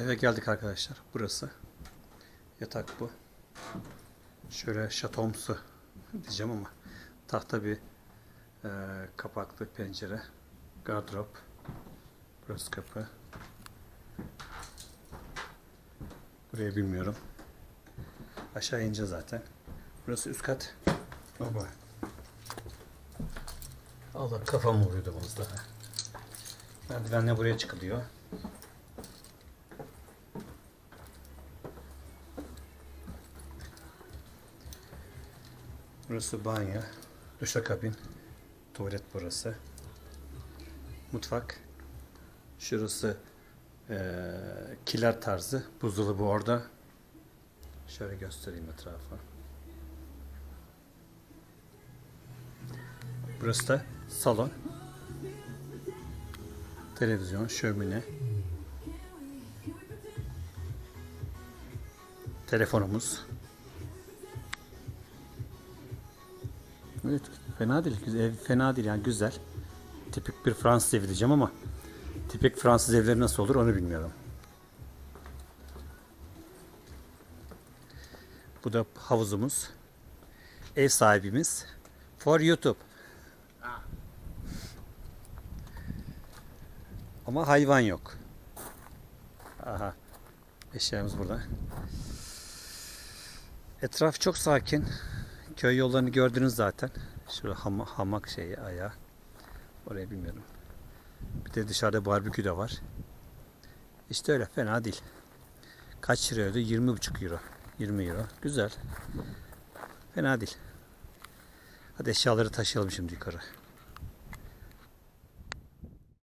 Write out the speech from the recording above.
geldik arkadaşlar. Burası. Yatak bu. Şöyle şatomsu diyeceğim ama tahta bir e, kapaklı pencere. Gardırop. Burası kapı. Buraya bilmiyorum. Aşağı ince zaten. Burası üst kat. Baba. Allah kafam vuruyordu buzda. Merdivenle buraya çıkılıyor. Burası banyo. Duşakabin. Tuvalet burası. Mutfak. Şurası eee kiler tarzı. Buzdolabı orada. Şöyle göstereyim etrafı. Burası da salon. Televizyon, şömine. Telefonumuz. Evet, fena değil. Ev fena değil yani güzel. Tipik bir Fransız evi diyeceğim ama tipik Fransız evleri nasıl olur onu bilmiyorum. Bu da havuzumuz. Ev sahibimiz. For YouTube. Ama hayvan yok. Aha. Eşyamız burada. Etraf çok sakin. Köy yollarını gördünüz zaten. Şurada hama, hamak şeyi ayağı. Orayı bilmiyorum. Bir de dışarıda barbekü de var. İşte öyle fena değil. Kaç liraydı? 20,5 euro. 20 euro. Güzel. Fena değil. Hadi eşyaları taşıyalım şimdi yukarı.